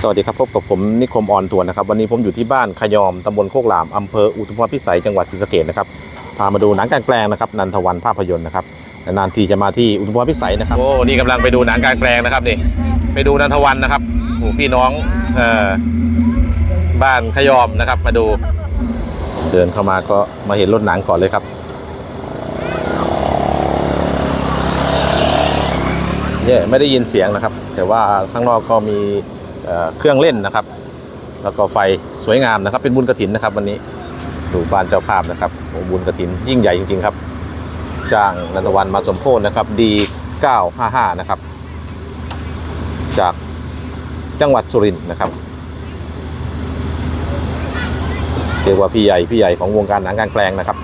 สวัสดีครับพบกับผมนิคมออนทวร์นะครับวันนี้ผมอยู่ที่บ้านขยอมตำบลโคกหลามอำเภออุทุมพรพิสัยจังหวัดศรีสะเกษนะครับพามาดูหนังกลางแปลงนะครับนันทวันภาพยนตร์นะครับนานทีจะมาที่อุทุมพรพิสัยนะครับโอ้นี่กำลังไปดูหนังกลางแปลงนะครับนี่ไปดูนันทวันนะครับโอ้พี่น้องเอ่อบ้านขยอมนะครับมาดู เดินเข้ามาก็มาเห็นรถหนังก่อนเลยครับเนี่ยไม่ได้ยินเสียงนะครับ แต่ว่าข้างนอกก็มี เครื่องเล่นนะครับ แล้วก็ไฟสวยงามนะครับ เป็นบุญกระถินนะครับ วันนี้ดูบ้านเจ้าภาพนะครับโอ้บุญกระถินยิ่งใหญ่จริงๆครับ จ้างนันทวันมาสมโพธนะครับดี955นะครับ จากจังหวัดสุรินทร์นะครับเรียกว่าพี่ใหญ่พี่ใหญ่ของวงการหนังกลางแปลงนะครับ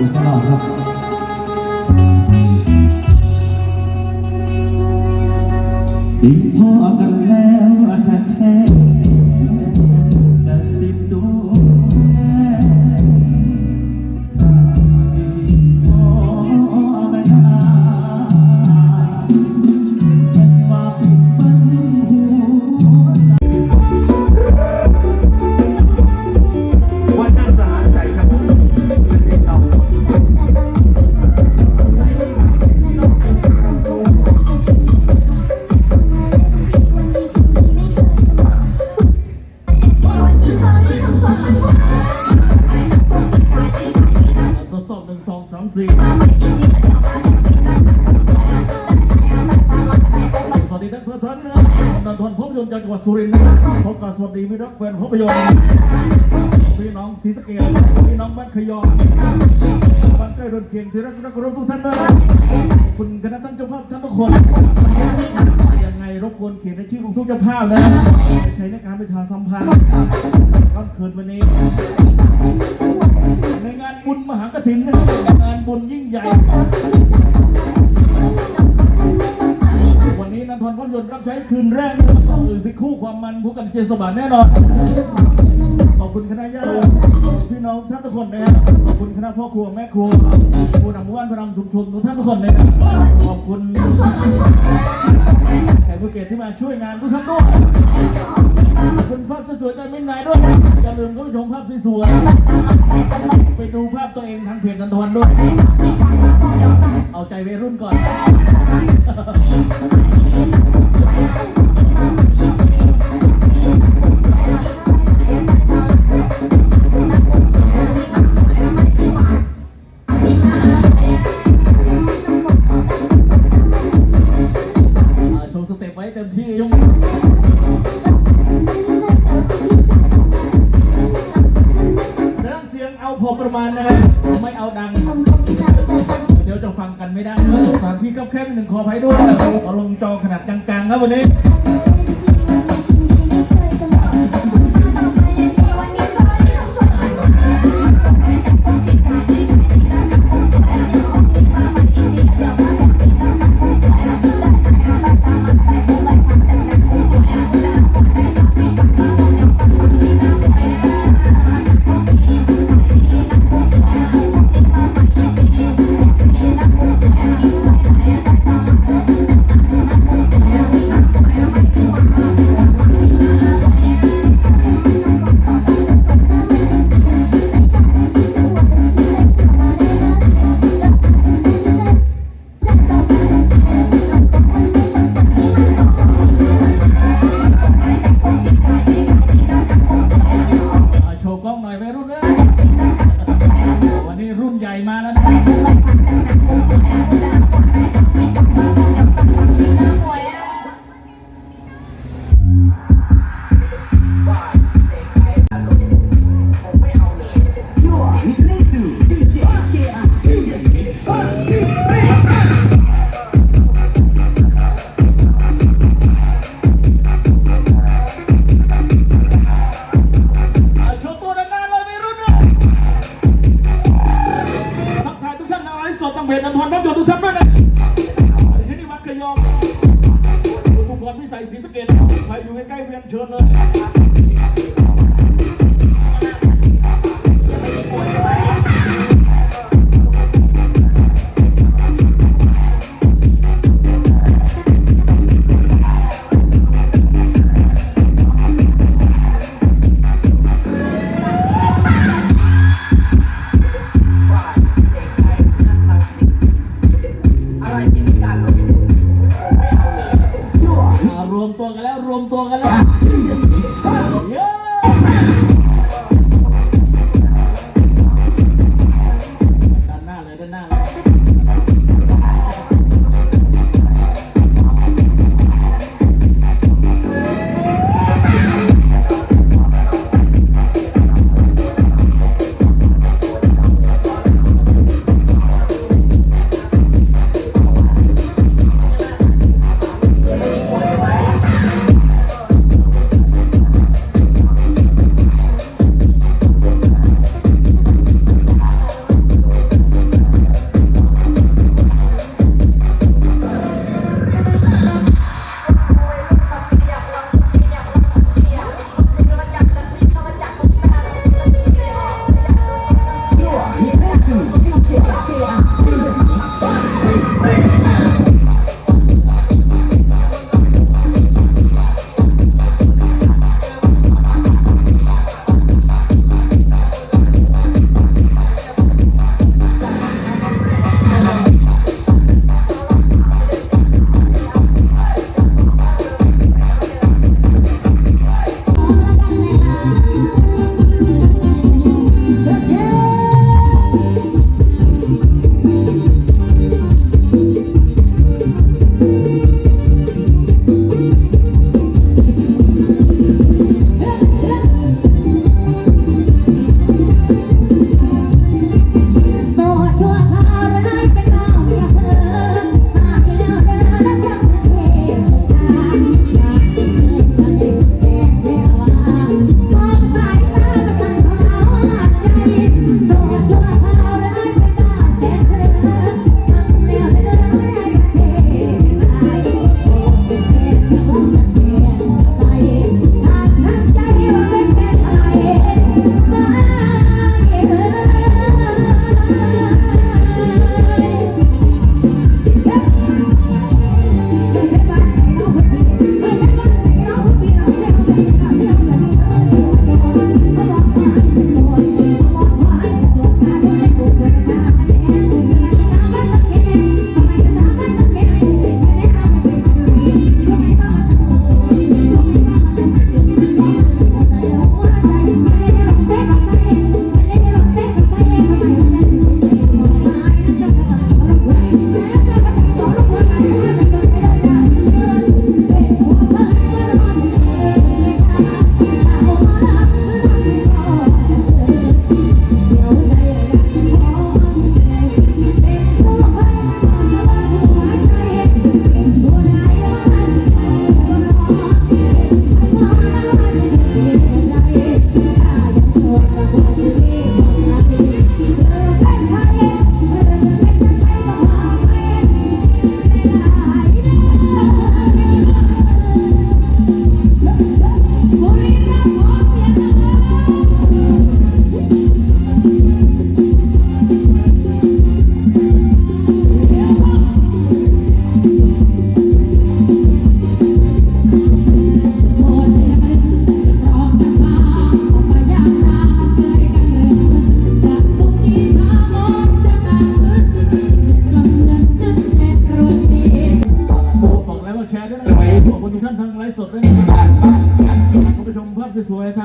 ครับผมอุจจาระครับ กเฟิรรักแฟนภาพยนตร์พี่น้องศรีสะเกษพี่น้องบ้านขยอมบ้านใกล้รนเคียงที่รักรักรบทุกท่านนะครับขอบคุณคณะท่านเจ้าภาพท่านทุกคนยังไงรบกวนเขียนในชื่อของทุกเจ้าภาพนะใช้ในการประชาสัมพันธ์ค่ำคืนวันนี้ ในงานบุญมหากฐินนะครับงานบุญยิ่งใหญ่ นันทนภาพยนตร์รับใช้คืนแรกนะครับคือสิคู่ความมันพวกกันเจสบานแน่นอน ขอบคุณคณะญาติพี่น้องท่านทุกคนนะครับขอบคุณคณะพ่อครัวแม่ครัวผู้นำหมู่บ้านผู้นำชุมชนทุกท่านทุกคนนะครับขอบคุณแขกผู้เกียรติที่มาช่วยงานทุกท่านด้วยขอบคุณภาพสวยๆจากมินนายด้วยอย่าลืมเข้าไปชมภาพสวยๆไปดูภาพตัวเองทางเพจนันทวันด้วย เอาใจวัยรุ่นก่อน อ่าโชว์สเต็ปไว้เต็มที่ยกเรื่องเสียงเอาพอประมาณนะครับ ไม่เอาดังเดี๋ยวจะฟังกันไม่ได้นะสถานที่คับแคบหนึ่งขออภัยด้วยเอาลงจอขนาดกลางๆครับวันนี้ แล้วนะ ตั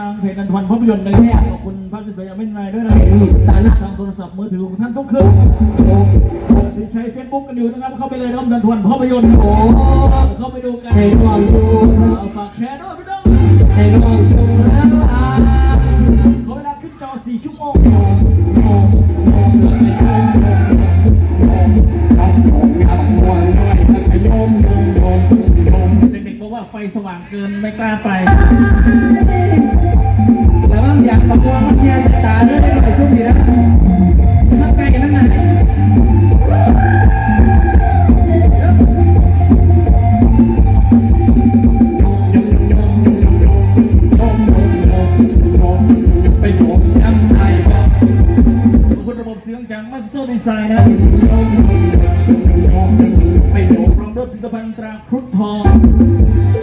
างเพจนันทวันภาพยนตร์ในแท้ขอบคุณภาพสวยๆอย่างไม่นายด้วยนะครับทางโทรศัพท์มือถือของท่านทุกเครื่องที่ใช้เฟซบุ๊กกันอยู่นะครับ เข้าไปเลยนะครับนันทวันภาพยนตร์โอ้เข้าไปดูกันให้ลองดูเอาฝากแชร์ด้วยพี่น้องให้ลองชมแล้วอ่านขอเวลาขึ้นจอ4ชั่วโมงเด็กๆบอกว่าไฟสว่างเกินไม่กล้าไป มาสเตอร์ดีไซน์นะไปโดูพร้อมด้วยผลิตภัณฑ์ตราครุฑทอง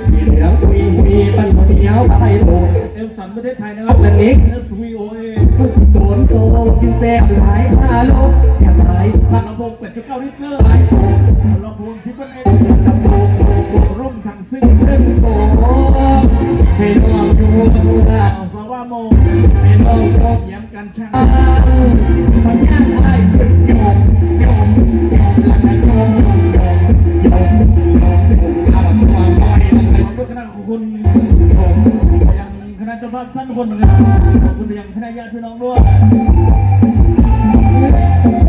สีเหลืองวีวีปันหัวเทียวไปโดนเอลสันประเทศไทยนะครับและนิก SVOA ผู้สิงโดนโซกินแซ่บหลายพาโลเสียหายลำโพก้าลิตร ทุกคนนะครับขอบคุณไปยังคณะญาติพี่น้องด้วย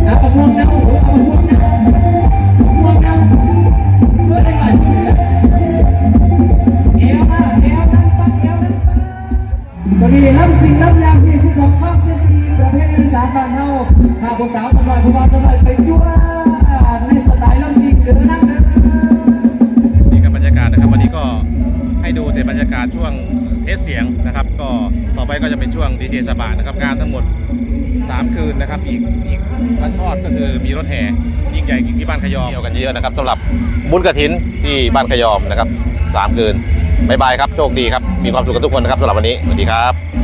เอาพวกนั้นเอาพวกนั้นพวกนั้นเพื่อได้หลายคนเลยเอวมาเอวนั้นปักเอวนั้นปักสวัสดีรับสิ่งรับยามที่สิบสองข้ามเส้นสีประเภทอีสานบ้านเฮาหากผู้สาวสบายผู้บ่าวสบายไปจั่วใก็จะเป็นช่วงดีเจสบานะครับงานทั้งหมด 3 คืนนะครับ อีกอีกวันทอดก็คือมีรถแห่ยิ่งใหญ่ที่บ้านขยอมเที่ยวกันเยอะนะครับสำหรับบุญกระถินที่บ้านขยอมนะครับสามคืนบ๊ายบายครับโชคดีครับมีความสุขกันทุกคนนะครับสำหรับวันนี้สวัสดีครับ